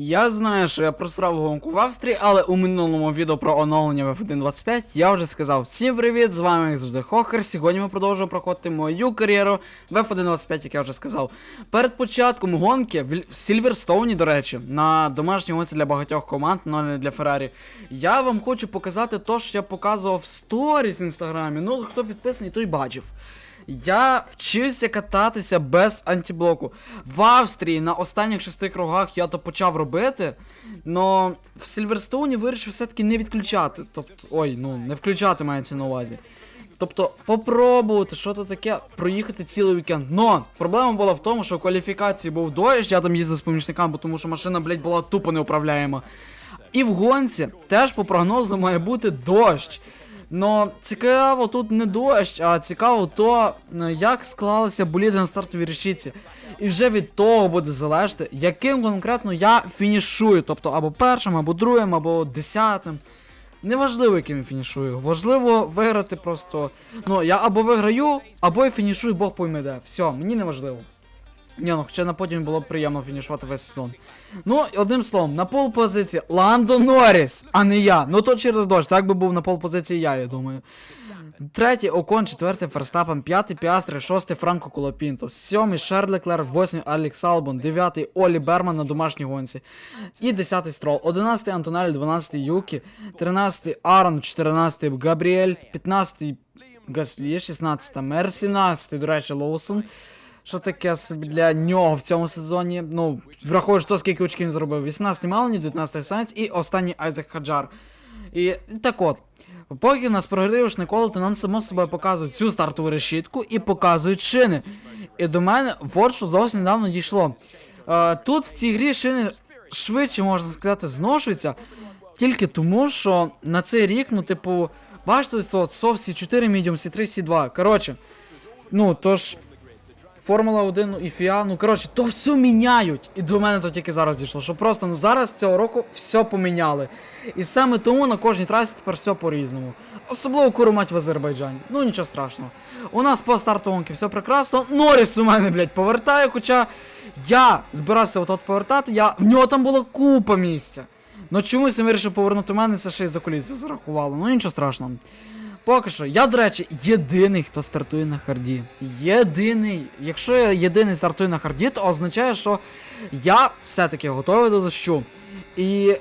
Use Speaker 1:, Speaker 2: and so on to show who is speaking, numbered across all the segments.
Speaker 1: Я знаю, що я просрав гонку в Австрії, але у минулому відео про оновлення в F1.25 я вже сказав всім привіт, з вами як завжди Хокер. Сьогодні ми продовжуємо проходити мою кар'єру в F1.25, як я вже сказав. Перед початком гонки в Сільверстоуні, до речі, на домашній гонці для багатьох команд, але не для Феррарі. Я вам хочу показати те, що я показував в сторіс в інстаграмі. Ну, хто підписаний, той бачив. Я вчився кататися без антиблоку. В Австрії на останніх шести кругах я то почав робити, но в Сільверстоуні вирішив все-таки не відключати. Тобто, ой, ну не включати мається на увазі. Тобто, попробувати що то таке, проїхати цілий вікенд. Но проблема була в тому, що в кваліфікації був дощ, я там їздив з помічниками, тому що машина, блядь, була тупо неуправляєма. І в гонці теж по прогнозу має бути дощ. Но цікаво тут не дощ, а цікаво то, е, як склалися боліди на стартовій решітці. І вже від того буде залежати, яким конкретно я фінішую. Тобто або першим, або другим, або десятим. Неважливо, яким я фінішую. Важливо виграти просто. Ну, я або виграю, або я фінішую, Бог пойме де. Все, мені не важливо. Ні, ну хоча на потім було б приємно фінішувати весь сезон. Ну, одним словом, на пол позиції Ландо Норріс, а не я. Ну то через дощ, так би був на пол позиції я, я думаю. Третій Окон, четвертий Ферстапен, п'ятий Піастри, шостий Франко Колопінто, сьомий Шарль Леклер, восьмий Алекс Албон, дев'ятий Олі Берман на домашній гонці. І десятий Строл, одинадцятий Антонель, дванадцятий Юкі, тринадцятий Арон, чотирнадцятий Габріель, п'ятнадцятий Гаслі, 16 Мер, 17 до речі, Лоусон. Що таке для нього в цьому сезоні? Ну, враховуючи то, скільки очків він зробив. 18 Мелані, 19 Сайнц і останній Айзек Хаджар. І так от, поки нас програєш ніколи, то нам само собою показують цю стартову решітку і показують шини. І до мене от що зовсім недавно дійшло. Е, тут в цій грі шини швидше, можна сказати, зношуються. Тільки тому, що на цей рік, ну, типу, бачите, ось от SOF C4, Medium C3, C2. Коротше, ну, тож. Формула 1 і FIA, ну коротше, то все міняють. І до мене то тільки зараз дійшло, що просто зараз цього року все поміняли. І саме тому на кожній трасі тепер все по-різному. Особливо куру мать в Азербайджані. Ну нічого страшного. У нас по старту гонки все прекрасно. Норріс у мене, блядь, повертає, хоча я збирався от повертати, я... в нього там було купа місця. Ну чомусь він вирішив повернути мене, це ще й за колісся зарахувало. Ну нічого страшного. Поки що, я, до речі, єдиний, хто стартує на харді. Єдиний. Якщо я єдиний стартую на харді, то означає, що я все-таки готовий до дощу. І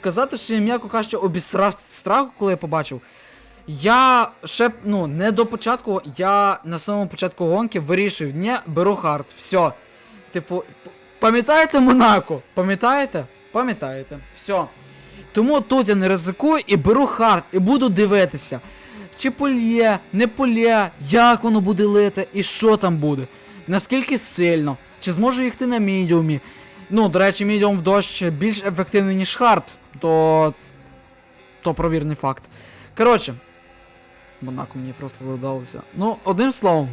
Speaker 1: сказати, що я м'яко кажучи, обісрав страху, коли я побачив. Я ще, ну, не до початку, я на самому початку гонки вирішив, ні, беру хард, все. Типу, пам'ятаєте Монако? Пам'ятаєте? Пам'ятаєте. Все. Тому тут я не ризикую і беру хард, і буду дивитися. Чи полє, не полє, як воно буде лити і що там буде. Наскільки сильно, чи зможу їхати на мідіумі. Ну, до речі, мідіум в дощ більш ефективний, ніж хард, то. то провірний факт. Коротше, Монако мені просто задалося. Ну, одним словом,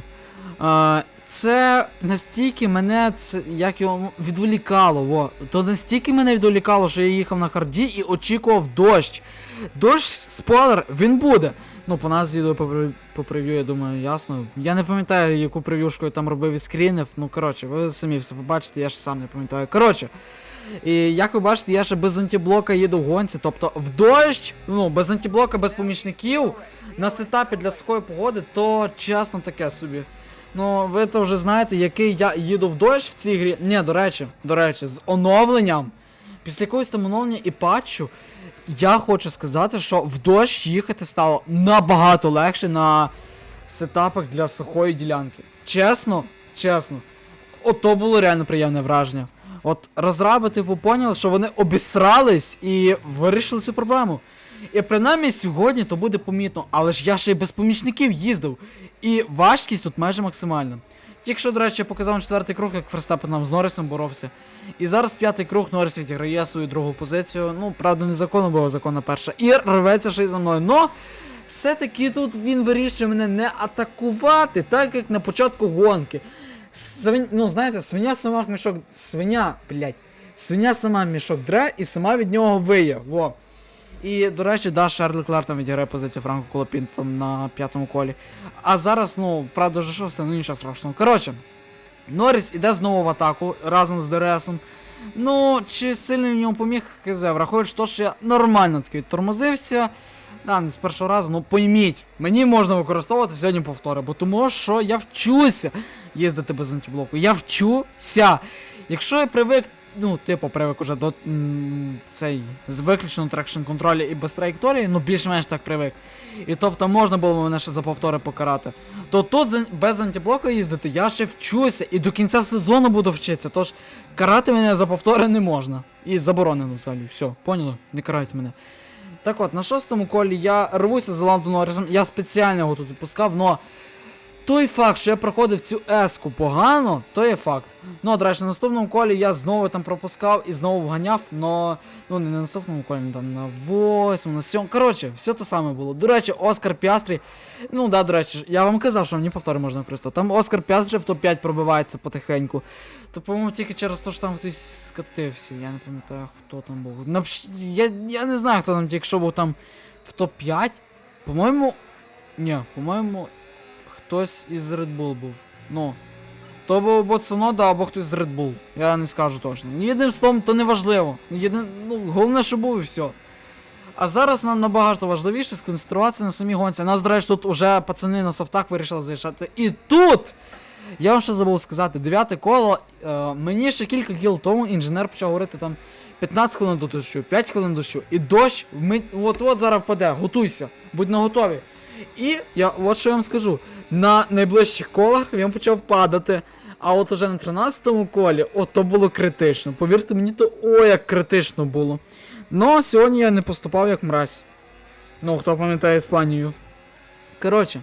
Speaker 1: е, це настільки мене це як його відволікало. Во. То настільки мене відволікало, що я їхав на харді і очікував дощ. Дощ, спойлер, він буде. Ну, по нас відео по, по прев'ю, я думаю, ясно. Я не пам'ятаю, яку прев'юшку я там робив і скрінив. Ну, коротше, ви самі все побачите, я ж сам не пам'ятаю. Коротше. І як ви бачите, я ще без антиблока їду в гонці. Тобто в дощ, ну, без антиблока, без помічників, на сетапі для сухої погоди, то чесно таке собі. Ну, ви то вже знаєте, який я їду в дощ в цій грі. Ні, до речі, до речі, з оновленням. Після якогось там оновлення і патчу, я хочу сказати, що в дощ їхати стало набагато легше на сетапах для сухої ділянки. Чесно, чесно. От то було реально приємне враження. От розраби, типу, поняли, що вони обісрались і вирішили цю проблему. І принаймні сьогодні то буде помітно, але ж я ще й без помічників їздив. І важкість тут майже максимальна. Тільки що, до речі, я показав вам четвертий круг, як Ферстапен нам з Норрісом боровся. І зараз п'ятий круг Норріс відіграє свою другу позицію. Ну, правда, не законно, бо законна перша. І рветься ще й за мною. Но все-таки тут він вирішує мене не атакувати, так як на початку гонки. Свин... Ну, знаєте, свиня сама в мішок. Свиня, блядь. Свиня сама в мішок дре і сама від нього виє. Во. І, до речі, да, Шарль Клар там відіграє позицію Франко Колопін там на п'ятому колі. А зараз, ну, правда, вже шосте, ну нічого страшного. Коротше, Норріс іде знову в атаку разом з ДРСом. Ну, чи сильно в ньому поміг хз, враховуючи то, що я нормально таки тормозився. Да, не з першого разу, ну пойміть, мені можна використовувати сьогодні повтори, бо тому що я вчуся їздити без антиблоку. Я вчуся. Якщо я привик, ну, типу, привик уже до м, цей з виключно трекшн контролю і без траєкторії, ну більш-менш так привик. І тобто можна було мене ще за повтори покарати. То тут без антиблоку їздити я ще вчуся і до кінця сезону буду вчитися. Тож карати мене за повтори не можна. І заборонено взагалі. Все, поняли? Не карайте мене. Так от, на шостому колі я рвуся за Ландо Норрісом, я спеціально його тут відпускав, но той факт, що я проходив цю еску погано, то є факт. Ну, до речі, на наступному колі я знову там пропускав і знову вганяв, но. Ну, не на наступному колі, там на восьмому, на сьомому. Коротше, все то саме було. До речі, Оскар Піастрі. Ну, да, до речі, я вам казав, що мені повтори можна використовувати. Там Оскар Піастрі в топ-5 пробивається потихеньку. То, по-моєму, тільки через те, що там хтось скатився. Я не пам'ятаю, хто там був. Напш... Я, я не знаю, хто там тільки що був там в топ-5. По-моєму. Ні, по-моєму, хтось із Red Bull був. Ну. То або Цунода, або хтось з Red Bull. Я не скажу точно. Ну, Єдиним словом, то не важливо. Єдин... Ну, головне, що був і все. А зараз нам набагато важливіше сконцентруватися на самій гонці. Нас, до речі, тут уже пацани на софтах вирішили заїжджати. І тут! Я вам ще забув сказати, дев'яте коло. Е, мені ще кілька кіл тому інженер почав говорити там 15 хвилин до дощу, 5 хвилин дощу. І дощ от-от зараз впаде, готуйся, будь наготові. І я от що я вам скажу. На найближчих колах він почав падати. А от уже на 13-му колі, от то було критично. Повірте мені, то о, як критично було. Ну, сьогодні я не поступав як мразь. Ну, хто пам'ятає Іспанію. Коротше,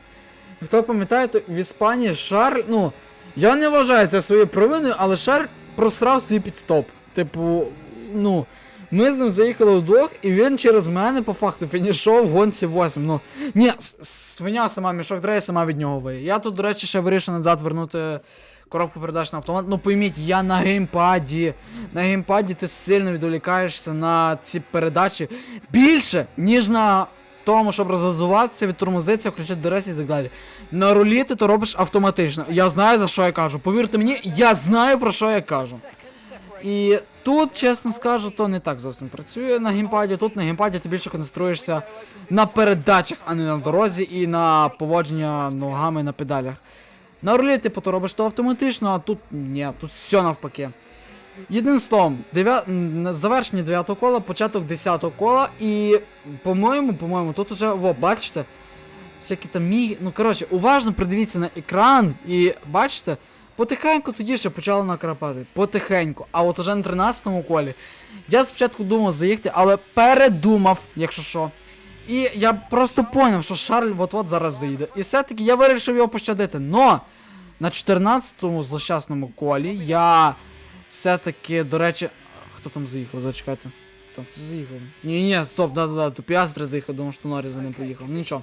Speaker 1: хто пам'ятає, то в Іспанії Шарль, ну, я не вважаю це своєю провиною, але Шарль просрав свій підстоп. Типу, ну, ми з ним заїхали вдвох, і він через мене по факту фінішов в гонці 8. Ну, ні, свиня сама мішок дрей сама від нього виє. Я тут, до речі, ще вирішив назад вернути коробку передач на автомат. Ну пойміть, я на геймпаді. На геймпаді ти сильно відволікаєшся на ці передачі більше, ніж на тому, щоб розгазуватися, відтормозитися, включити ДРС і так далі. На рулі ти то робиш автоматично. Я знаю за що я кажу. Повірте мені, я знаю про що я кажу. І тут, чесно скажу, то не так зовсім працює на геймпаді. Тут на геймпаді ти більше концентруєшся на передачах, а не на дорозі, і на поводження ногами на педалях. На рулі, типу, то робиш то автоматично, а тут ні, тут все навпаки. Єдиним словом, дев'я... завершення 9 кола, початок 10 кола, і, по-моєму, по-моєму, тут уже, во, бачите, всякі там міг. Ну, коротше, уважно придивіться на екран і бачите, потихеньку тоді ще почали накрапати. Потихеньку. А от уже на 13-му колі. Я спочатку думав заїхати, але передумав, якщо що. І я просто поняв, що Шарль от-от зараз заїде. І все-таки я вирішив його пощадити. Но на 14-му злощасному колі я все-таки, до речі. Хто там заїхав? Зачекайте. Там заїхав. Ні, ні, стоп, да-да-да, то Піастри заїхав, думав, що Норріс за ним поїхав. Нічого.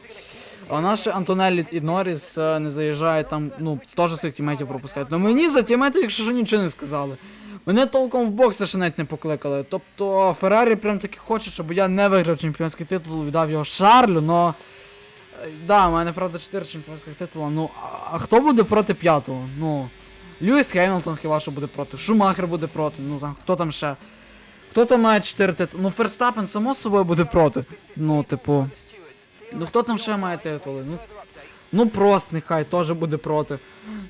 Speaker 1: А наші Антонеллі і Норріс е, не заїжджають там, ну, теж своїх тімейтів пропускають. Ну мені за тімейтів, якщо що нічого не сказали. Мене толком в бокси ще навіть не покликали. Тобто Феррарі прям таки хоче, щоб я не виграв чемпіонський титул, віддав його Шарлю, но. е, Да, у мене правда 4 чемпіонських титула. Ну, а, хто буде проти п'ятого? Ну. Льюіс Хемілтон хіба що буде проти, Шумахер буде проти, ну там хто там ще. Хто там має 4 титули? Ну, Ферстапен само собою буде проти. Ну, типу. Ну хто там ще має титули? Ну, ну прост нехай теж буде проти.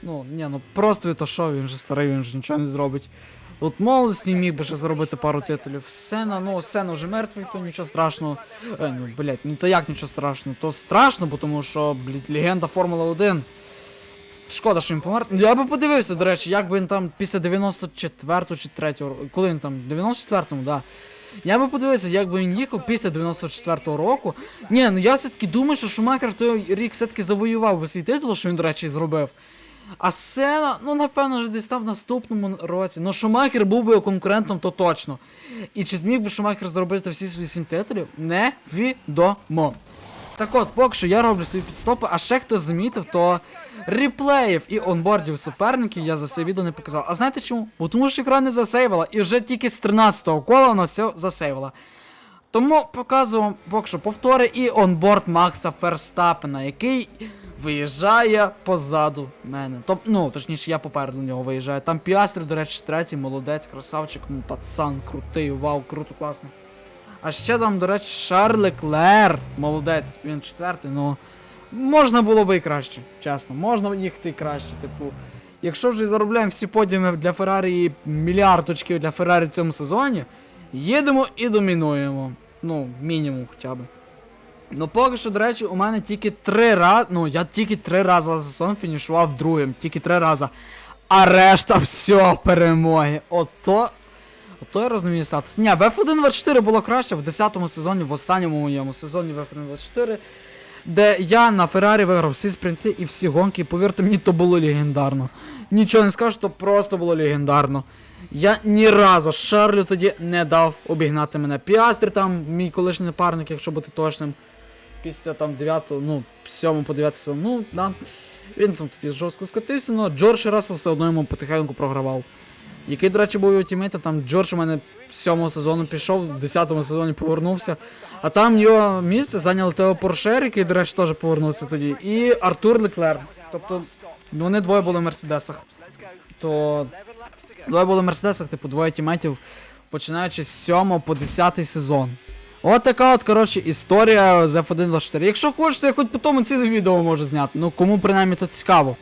Speaker 1: Ну, ні, ну просто то що, він вже старий, він вже нічого не зробить. От молодості міг би ще зробити пару титулів. Сена, ну Сена вже мертвий, то нічого страшного. Е, ну, блять, ну то як нічого страшного? То страшно, бо тому що, блять, легенда Формула 1. Шкода, що він помер. Ну, Я би подивився, до речі, як би він там після 94 чи 3 року. Коли він там? 94-му, да. Я би подивився, як би він їхав після 94-го року. Ні, ну я все-таки думаю, що Шумахер в той рік все-таки завоював би свій титул, що він, до речі, зробив. А Сена, ну напевно, вже десь там в наступному році. Ну Шумахер був би конкурентом, то точно. І чи зміг би Шумахер зробити всі свої сім титулів? Невідомо. Так от, поки що я роблю свої підстопи, а ще хто замітив, то реплеїв і онбордів суперників я за все відео не показав. А знаєте чому? Бо тому що екран не засейвила, і вже тільки з 13-го кола вона все засейвила. Тому показую вам що повтори і онборд Макса Ферстапена, який виїжджає позаду мене. Тобто, ну, точніше, я попереду нього виїжджаю. Там Піастри, до речі, третій, молодець, красавчик, ну, пацан, крутий, вау, круто, класно. А ще там, до речі, Шарль Леклер, молодець, він четвертий, ну. Можна було би і краще, чесно, можна їхати і краще, типу. Якщо вже заробляємо всі подіуми для Феррарі і мільярд очків для Феррарі в цьому сезоні, їдемо і домінуємо. Ну, мінімум хоча б. Ну, поки що, до речі, у мене тільки три рази. Ну, я тільки три рази за сезон фінішував другим, тільки три рази. А решта все перемоги. Ото. Ото я розумію статус. Ні, в F1.24 було краще в 10-му сезоні, в останньому моєму сезоні в F1.24, де я на Феррарі виграв всі спринти і всі гонки, повірте мені, то було легендарно. Нічого не скажу, то просто було легендарно. Я ні разу Шарлю тоді не дав обігнати мене. Піастрі там, мій колишній напарник, якщо бути точним. Після там 9, ну, 7 по 9 сезон, ну, да. Він там тоді жорстко скатився, але Джордж Рассел все одно йому потихеньку програвав. Який, до речі, був його тімейт, там Джордж у мене 7 сезону пішов, в 10 сезоні повернувся. А там його місце зайняли Тео Поршер, який, до речі, теж повернувся тоді, і Артур Леклер. Тобто вони двоє були в Мерседесах. То двоє були в Мерседесах, типу, двоє тімейтів, починаючи з 7 по 10 сезон. От така от, коротше, історія з F1.24. Якщо хочете, я хоч по тому ціле відео можу зняти. Ну, кому принаймні то цікаво.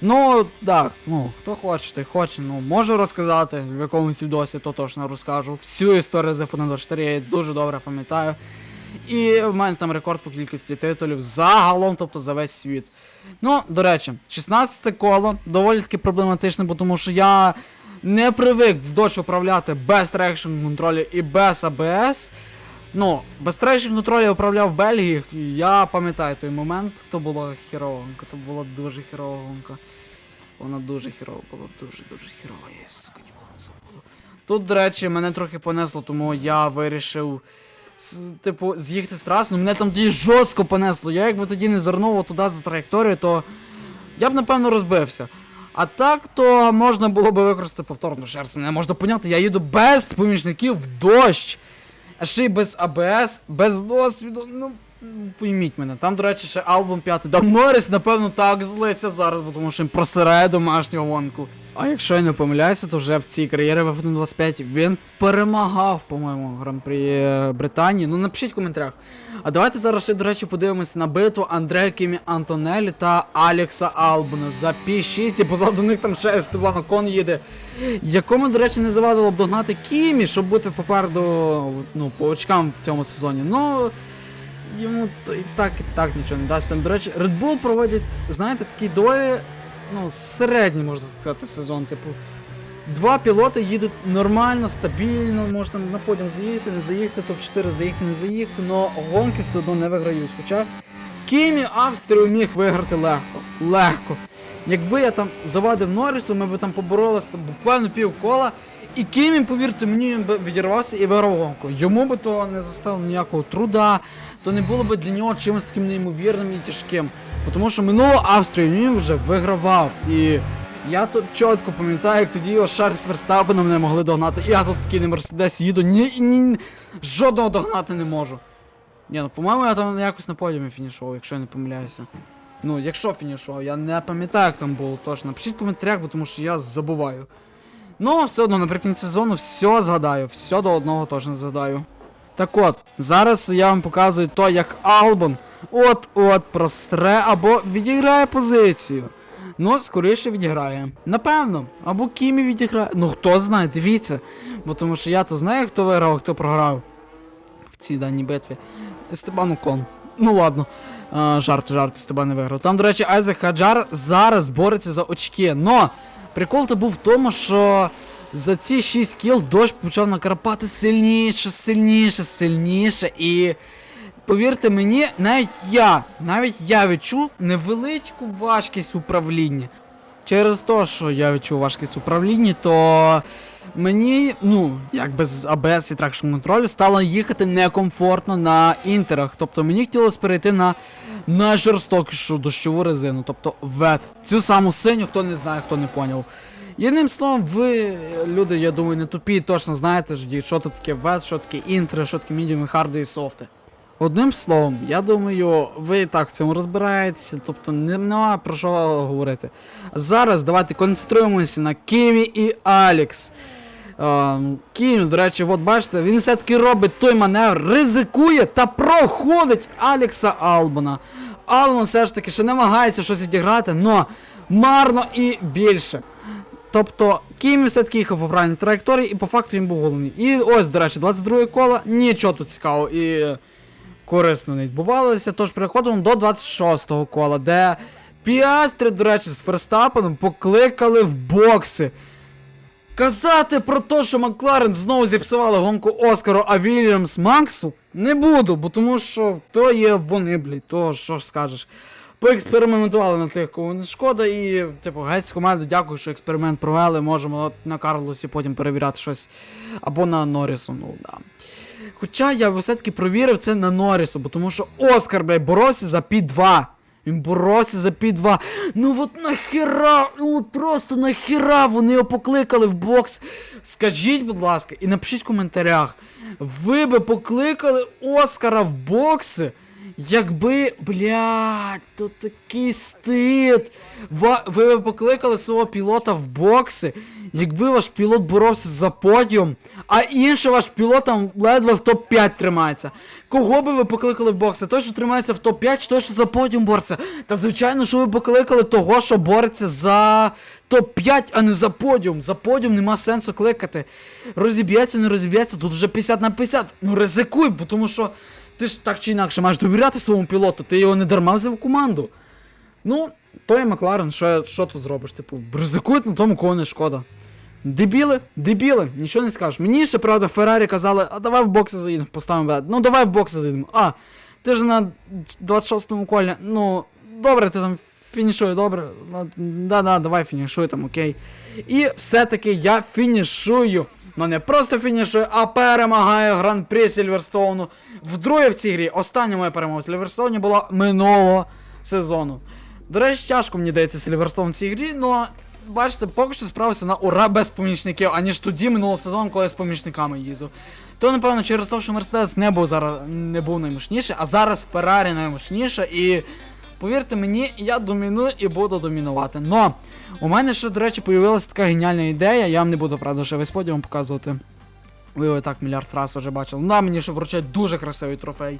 Speaker 1: Ну, так, ну, хто той хоче. Ну, можу розказати в якомусь відосі, то точно розкажу. Всю історію з F1.24 я дуже добре пам'ятаю. І в мене там рекорд по кількості титулів загалом, тобто за весь світ. Ну, до речі, 16 коло доволі таки проблематичне, бо тому що я не привик в дощ управляти без трекшн контролю і без АБС. Ну, без трекшн контролю управляв Бельгії, я пам'ятаю той момент, то була хірова гонка, то була дуже хірова гонка. Вона дуже хірова була, дуже-дуже хірова, я сука ніколи не забуду. Тут, до речі, мене трохи понесло, тому я вирішив. Типу, з'їхати з траси, ну мене там тоді жорстко понесло. Я якби тоді не звернув туди за траєкторію, то я б напевно розбився. А так, то можна було би використати повторну шерсть. Мене можна поняти, я їду без помічників в дощ. А ще й без АБС, без досвіду. Ну, пойміть мене. Там, до речі, ще альбом п'ятий. Да Норріс, напевно, так злиться зараз, бо тому що він просирає домашню гонку. А якщо я не помиляюся, то вже в цій кар'єрі в F1.25 він перемагав, по-моєму, гран-прі е, Британії. Ну напишіть в коментарях. А давайте зараз ще, до речі, подивимося на битву Андрея Кімі Антонелі та Алекса Албана за P6, і позаду них там ще Естебан Окон їде. Якому, до речі, не завадило б догнати Кімі, щоб бути попереду ну, по очкам в цьому сезоні. Ну. Йому то і так, і так нічого не дасть. Там, до речі, Red Bull проводять, знаєте, такий доволі, ну, середній, можна сказати, сезон. Типу, два пілоти їдуть нормально, стабільно, може там на подіум заїхати, не заїхати, топ-4 заїхати, не заїхати, але гонки все одно не виграють. Хоча Кімі Австрію міг виграти легко. Легко. Якби я там завадив Норрісу, ми б там поборолися там, буквально пів кола. І Кімі, повірте мені, він би відірвався і виграв гонку. Йому би то не заставило ніякого труда, то не було б для нього чимось таким неймовірним і тяжким. Тому що минулу Австрію він вже вигравав. І я тут чітко пам'ятаю, як тоді його Шарль з Верстапеном не могли догнати. Я тут такий на Мерседесі їду, ні, ні, жодного догнати не можу. Ні, ну по-моєму, я там якось на подіумі фінішував, якщо я не помиляюся. Ну, якщо фінішував, я не пам'ятаю, як там було точно. Напишіть в коментарях, бо тому що я забуваю. Ну, все одно наприкінці сезону все згадаю, все до одного точно згадаю. Так от, зараз я вам показую то, як Албон от-от простре або відіграє позицію. Ну, скоріше відіграє. Напевно. Або Кімі відіграє. Ну хто знає, дивіться. Бо тому що я то знаю, хто виграв, а хто програв в цій даній битві. Естебан Окон. Ну ладно. А, жарт, жарт, Естебан не виграв. Там, до речі, Айзек Хаджар зараз бореться за очки. Но прикол то був в тому, що за ці 6 кіл дощ почав накрапати сильніше, сильніше, сильніше. І повірте мені, навіть я, навіть я відчув невеличку важкість управління. Через те, що я відчув важкість управління, то мені, ну, як без ABS і тракшн контролю, стало їхати некомфортно на інтерах. Тобто мені хотілося перейти на найжорстокішу дощову резину, тобто вет. Цю саму синю, хто не знає, хто не поняв. Єдним словом, ви, люди, я думаю, не тупі, точно знаєте, що таке вет, що таке інтри, що таке медіуми, харди і софти. Одним словом, я думаю, ви так в цьому розбираєтеся, тобто не- нема про що говорити. Зараз давайте концентруємося на Кімі і Алікс. Кімі, до речі, от бачите, він все-таки робить той маневр, ризикує та проходить Алікса Албана. Албан все ж таки ще намагається щось відіграти, но марно і більше. Тобто Кімі все-таки їхав по правильній траєкторії і по факту він був головний. І ось, до речі, 22 коло, нічого тут цікавого і корисно не відбувалося. Тож переходимо до 26-го кола, де Піастри, до речі, з Ферстапеном покликали в бокси. Казати про те, що Макларен знову зіпсували гонку Оскару, а Вільямс Максу не буду, бо тому що то є вони, блядь, то що ж скажеш. Поекспериментували на тих, кого не шкода, і, типу, геть з команди, дякую, що експеримент провели. Можемо на Карлосі потім перевіряти щось. Або на Норрісу, ну да. Хоча я все-таки провірив це на Норрісу, тому що Оскар, блядь, боровся за Пі-2. Він боровся за Пі-2. Ну от нахера, ну просто нахера вони його покликали в бокс. Скажіть, будь ласка, і напишіть в коментарях. Ви би покликали Оскара в бокси, якби, блядь, то такий стид. Ви би покликали свого пілота в бокси, якби ваш пілот боровся за подіум, а інший ваш пілот там ледве в топ-5 тримається. Кого би ви покликали в бокси? Той, що тримається в топ-5, чи той, що за подіум бореться? Та звичайно, що ви покликали того, що бореться за топ-5, а не за подіум. За подіум нема сенсу кликати. Розіб'ється, не розіб'ється, тут вже 50 на 50. Ну ризикуй, бо тому що ти ж так чи інакше маєш довіряти своєму пілоту, ти його не дарма взяв в команду. Ну, той Макларен, що, що тут зробиш? Типу, ризикують на тому, кого не шкода. Дебіли, дебіли, нічого не скажеш. Мені ще, правда, Феррарі казали, а давай в бокси заїдемо, поставимо бет. Ну давай в бокси заїдемо. А, ти ж на 26-му колі, ну, добре, ти там фінішуй, добре. Да-да, давай фінішуй там, окей. І все-таки я фінішую. Ну не просто фінішую, а перемагаю гран-прі Сільверстоуну. Вдруге в цій грі. Остання моя перемога в Сільверстоуні була минулого сезону. До речі, тяжко мені дається Сільверстоун в цій грі, але бачите, поки що справився на ура без помічників, аніж тоді минулого сезону, коли я з помічниками їздив. То, напевно, через те, що Мерседес не був зараз не був наймощніший, а зараз Феррарі наймощніша і. Повірте мені, я доміную і буду домінувати. Но у мене ще, до речі, появилася така геніальна ідея, я вам не буду, правда, ще весь подіум показувати. Ви так мільярд раз вже бачили. Ну, да, мені ще вручають дуже красивий трофей.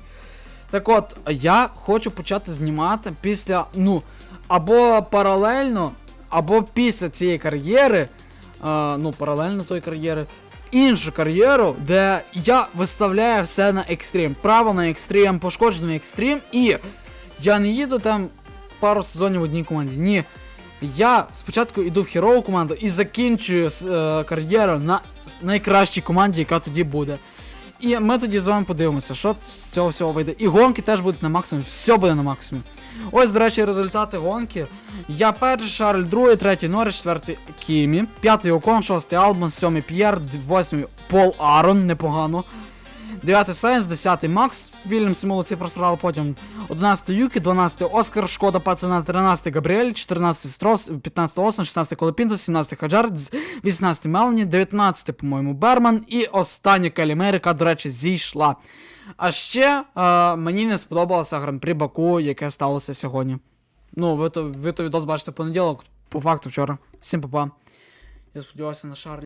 Speaker 1: Так от, я хочу почати знімати після, ну, або паралельно, або після цієї кар'єри, е, ну, паралельно тої кар'єри, іншу кар'єру, де я виставляю все на екстрім. Право на екстрім, пошкоджений екстрім, і я не їду там пару сезонів в одній команді. Ні. Я спочатку йду в херову команду і закінчую е, кар'єру на найкращій команді, яка тоді буде. І ми тоді з вами подивимося, що з цього всього вийде. І гонки теж будуть на максимумі, все буде на максимумі. Ось, до речі, результати гонки. Я перший, Шарль, другий, третій, Норрис, четвертий Кімі, п'ятий Окон, шостий Албан, сьомий П'єр, восьмий Пол Арон, непогано. 9 Сайенс, 10 Макс, Вільямс молодці просрали потім 11 Юкі, 12 Оскар, Шкода пацана, 13 Габріель, 14 Строс, 15 Осен, 16 Колепінтус, 17 Хаджар, 18 Мелані, 19, по-моєму, Берман і остання Калімер, яка, до речі, зійшла. А ще е, мені не сподобалося гран-прі Баку, яке сталося сьогодні. Ну, ви то, ви то відос бачите понеділок, по факту вчора. Всім па-па. Я сподівався на Шарлі.